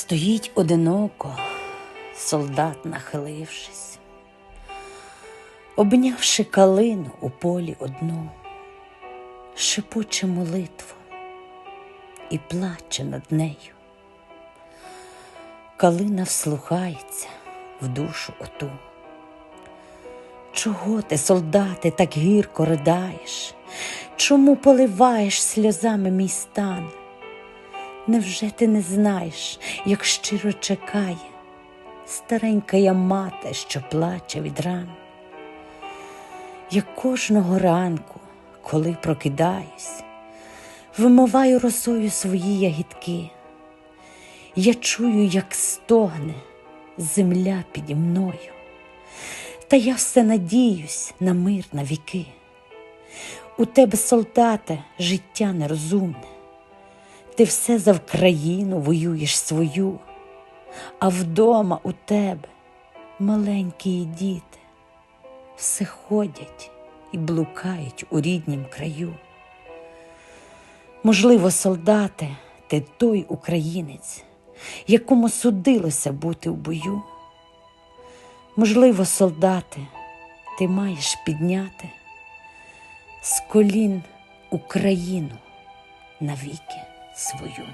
Стоїть одиноко, солдат нахилившись, обнявши калину у полі одну, шепоче молитву і плаче над нею. Калина вслухається в душу оту. Чого ти, солдати, так гірко riдаєш? Чому поливаєш сльозами мій стан? Невже ти не знаєш, як щиро чекає старенька я мати, що плаче від ран? Я кожного ранку, коли прокидаюсь, вимиваю росою свої ягідки. Я чую, як стогне земля піді мною, та я все надіюсь на мир на віки. У тебе, солдате, життя нерозумне. Ти все за Вкраїну воюєш свою, а вдома у тебе маленькі діти все ходять і блукають у ріднім краю. Можливо, солдате, ти той українець, якому судилося бути в бою. Можливо, солдате, ти маєш підняти з колін Україну навіки свою.